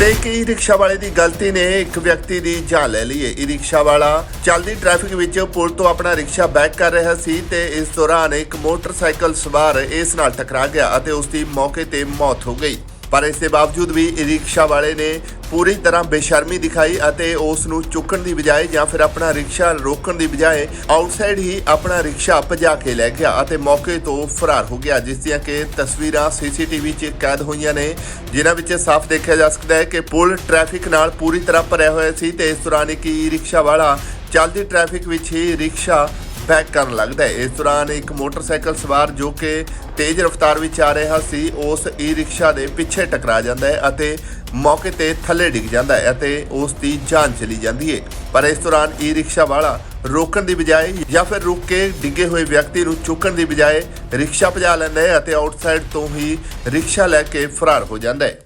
ਤੇ ਇੱਕ ਈ ਰਿਕਸ਼ਾ ਵਾਲੇ ਦੀ ਗਲਤੀ ਨੇ ਇੱਕ ਵਿਅਕਤੀ ਦੀ ਜਾਨ ਲੈ ਲਈ ਹੈ। ਈ ਰਿਕਸ਼ਾ ਵਾਲਾ ਚੱਲਦੀ ਟ੍ਰੈਫਿਕ ਵਿੱਚ ਪੁਲ ਤੋਂ ਆਪਣਾ ਰਿਕਸ਼ਾ ਬੈਕ ਕਰ ਰਿਹਾ ਸੀ ਤੇ ਇਸ ਦੌਰਾਨ ਇੱਕ ਮੋਟਰਸਾਈਕਲ ਸਵਾਰ ਇਸ ਨਾਲ ਟਕਰਾ ਗਿਆ ਅਤੇ ਉਸ ਦੀ ਮੌਕੇ ਤੇ ਮੌਤ ਹੋ ਗਈ। ਪਰ ਇਸ ਦੇ ਬਾਵਜੂਦ ਵੀ ਈ ਰਿਕਸ਼ਾ ਵਾਲੇ ਨੇ ਪੂਰੀ ਤਰ੍ਹਾਂ ਬੇਸ਼ਰਮੀ ਦਿਖਾਈ ਅਤੇ ਉਸ ਨੂੰ ਚੁੱਕਣ ਦੀ ਬਜਾਏ ਜਾਂ ਫਿਰ ਆਪਣਾ ਰਿਕਸ਼ਾ ਰੋਕਣ ਦੀ ਬਜਾਏ ਆਊਟਸਾਈਡ ਹੀ ਆਪਣਾ ਰਿਕਸ਼ਾ ਭਜਾ ਕੇ ਲੈ ਗਿਆ ਅਤੇ ਮੌਕੇ ਤੋਂ ਫਰਾਰ ਹੋ ਗਿਆ, ਜਿਸ ਦੀਆਂ ਕਿ ਤਸਵੀਰਾਂ ਸੀਸੀਟੀਵੀ 'ਚ ਕੈਦ ਹੋਈਆਂ ਨੇ। ਜਿਨ੍ਹਾਂ ਵਿੱਚ ਸਾਫ਼ ਦੇਖਿਆ ਜਾ ਸਕਦਾ ਹੈ ਕਿ ਪੁਲ ਟ੍ਰੈਫਿਕ ਨਾਲ ਪੂਰੀ ਤਰ੍ਹਾਂ ਭਰਿਆ ਹੋਇਆ ਸੀ ਤੇ ਇਸ ਦੌਰਾਨ ਇੱਕ ਈ ਰਿਕਸ਼ਾ ਵਾਲਾ ਚੱਲਦੀ ਟ੍ਰੈਫਿਕ ਵਿੱਚ ਹੀ ਰਿਕਸ਼ਾ ਪੈਕ ਕਰਨ ਲੱਗਦਾ ਹੈ। ਇਸ ਦੌਰਾਨ ਇੱਕ ਮੋਟਰਸਾਈਕਲ ਸਵਾਰ ਜੋ ਕਿ ਤੇਜ਼ ਰਫ਼ਤਾਰ ਵਿੱਚ ਆ ਰਿਹਾ ਸੀ, ਉਸ ਈ ਰਿਕਸ਼ਾ ਦੇ ਪਿੱਛੇ ਟਕਰਾ ਜਾਂਦਾ ਹੈ ਅਤੇ ਮੌਕੇ ਤੇ ਥੱਲੇ ਡਿੱਗ ਜਾਂਦਾ ਹੈ ਅਤੇ ਉਸ ਦੀ ਜਾਨ ਚਲੀ ਜਾਂਦੀ ਹੈ। ਪਰ ਇਸ ਦੌਰਾਨ ਈ ਰਿਕਸ਼ਾ ਵਾਲਾ ਰੋਕਣ ਦੀ ਬਜਾਏ ਜਾਂ ਫਿਰ ਰੁਕ ਕੇ ਡਿੱਗੇ ਹੋਏ ਵਿਅਕਤੀ ਨੂੰ ਚੁੱਕਣ ਦੀ ਬਜਾਏ ਰਿਕਸ਼ਾ ਭਜਾ ਲੈਂਦਾ ਹੈ ਅਤੇ ਆਊਟਸਾਈਡ ਤੋਂ ਹੀ ਰਿਕਸ਼ਾ ਲੈ ਕੇ ਫਰਾਰ ਹੋ ਜਾਂਦਾ ਹੈ।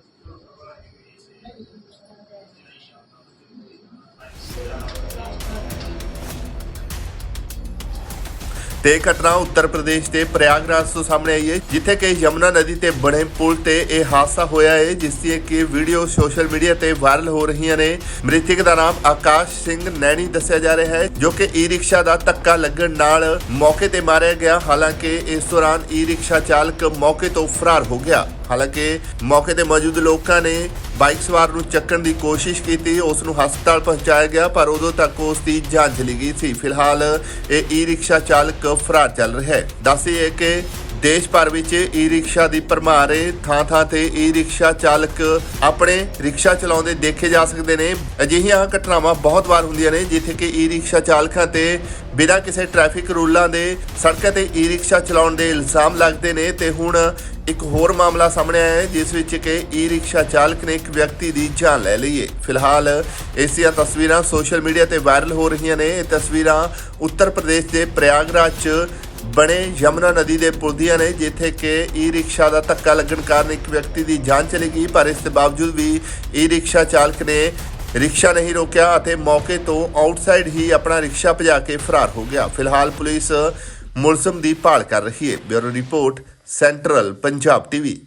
ਤੇ ਘਟਨਾ ਉੱਤਰ ਪ੍ਰਦੇਸ਼ ਦੇ ਪ੍ਰਯਾਗਰਾਜ ਤੋਂ ਸਾਹਮਣੇ ਆਈ ਹੈ, ਜਿੱਥੇ ਕਿ ਯਮੁਨਾ ਨਦੀ ਤੇ ਬਣੇ ਪੁਲ ਤੇ ਇਹ ਹਾਦਸਾ ਹੋਇਆ ਹੈ, ਜਿਸ ਦੀ ਕਿ ਵੀਡੀਓ ਸੋਸ਼ਲ ਮੀਡੀਆ ਤੇ ਵਾਇਰਲ ਹੋ ਰਹੀਆਂ ਨੇ। ਮ੍ਰਿਤਕ ਦਾ ਨਾਮ ਆਕਾਸ਼ ਸਿੰਘ ਨੈਣੀ ਦੱਸਿਆ ਜਾ ਰਿਹਾ ਹੈ, ਜੋ ਕਿ ਈ ਰਿਕਸ਼ਾ ਦਾ ਧੱਕਾ ਲੱਗਣ ਨਾਲ ਮੌਕੇ ਤੇ ਮਾਰਿਆ ਗਿਆ। ਹਾਲਾਂਕਿ ਇਸ ਦੌਰਾਨ ਈ ਰਿਕਸ਼ਾ ਚਾਲਕ ਮੌਕੇ ਤੋਂ ਫਰਾਰ ਹੋ ਗਿਆ। ਹਾਲਾਂਕਿ ਮੌਕੇ ਤੇ ਮੌਜੂਦ ਲੋਕਾਂ ਨੇ ਬਾਈਕ ਸਵਾਰ ਨੂੰ ਚੱਕਣ ਦੀ ਕੋਸ਼ਿਸ਼ ਕੀਤੀ, ਉਸ ਨੂੰ ਹਸਪਤਾਲ ਪਹੁੰਚਾਇਆ ਗਿਆ, ਪਰ ਉਦੋਂ ਤੱਕ ਉਸ ਦੀ ਜਾਨ ਚਲੀ ਗਈ ਸੀ। ਫਿਲਹਾਲ ਇਹ ਈ ਰਿਕਸ਼ਾ ਚਾਲਕ ਫਰਾਰ ਚੱਲ ਰਿਹਾ ਹੈ। ਦੱਸਿਏ ਕਿ ਦੇਸ਼ ਭਰ ਵਿੱਚ ਈ ਰਿਕਸ਼ਾ ਦੀ ਭਰਮਾਰ ਹੈ। ਥਾਂ ਥਾਂ ਤੇ ਈ ਰਿਕਸ਼ਾ ਚਾਲਕ ਆਪਣੇ ਰਿਕਸ਼ਾ ਚਲਾਉਂਦੇ ਦੇਖੇ ਜਾ ਸਕਦੇ ਨੇ। ਅਜਿਹੀਆਂ ਘਟਨਾਵਾਂ ਬਹੁਤ ਵਾਰ ਹੁੰਦੀਆਂ ਨੇ, ਜਿੱਥੇ ਕਿ ਈ ਰਿਕਸ਼ਾ ਚਾਲਕਾਂ ਤੇ ਬਿਨਾਂ ਕਿਸੇ ਟ੍ਰੈਫਿਕ ਰੂਲਾਂ ਦੇ ਸੜਕਾਂ ਤੇ ਈ ਰਿਕਸ਼ਾ ਚਲਾਉਣ ਦੇ ਇਲਜ਼ਾਮ ਲੱਗਦੇ ਨੇ ਤੇ ਹੁਣ ਇੱਕ ਹੋਰ ਮਾਮਲਾ ਸਾਹਮਣੇ ਆਇਆ ਹੈ, ਜਿਸ ਵਿੱਚ ਕਿ ਈ ਰਿਕਸ਼ਾ ਚਾਲਕ ਨੇ ਇੱਕ ਵਿਅਕਤੀ ਦੀ ਜਾਨ ਲੈ ਲਈ ਹੈ। ਫਿਲਹਾਲ ਇਸ ਦੀਆਂ ਤਸਵੀਰਾਂ ਸੋਸ਼ਲ ਮੀਡੀਆ ਤੇ ਵਾਇਰਲ ਹੋ ਰਹੀਆਂ ਨੇ। ਇਹ ਤਸਵੀਰਾਂ ਉੱਤਰ ਪ੍ਰਦੇਸ਼ ਦੇ ਪ੍ਰਯਾਗਰਾਜ 'ਚ ਬਣੇ ਯਮੁਨਾ ਨਦੀ ਦੇ ਪੁਲ ਦੀਆਂ ਨੇ, ਜਿੱਥੇ ਕਿ ਈ ਰਿਕਸ਼ਾ ਦਾ ਧੱਕਾ ਲੱਗਣ ਕਾਰਨ ਇੱਕ ਵਿਅਕਤੀ ਦੀ ਜਾਨ ਚਲੀ ਗਈ। ਪਰ ਇਸ ਦੇ ਬਾਵਜੂਦ ਵੀ ਈ ਰਿਕਸ਼ਾ ਚਾਲਕ ਨੇ ਰਿਕਸ਼ਾ ਨਹੀਂ ਰੋਕਿਆ ਅਤੇ ਮੌਕੇ ਤੋਂ ਆਊਟਸਾਈਡ ਹੀ ਆਪਣਾ ਰਿਕਸ਼ਾ ਭਜਾ ਕੇ ਫਰਾਰ ਹੋ ਗਿਆ। ਫਿਲਹਾਲ ਪੁਲਿਸ ਮੁਲਜ਼ਮ ਦੀ ਭਾਲ ਕਰ ਰਹੀ ਹੈ। Bureau report central Punjab TV.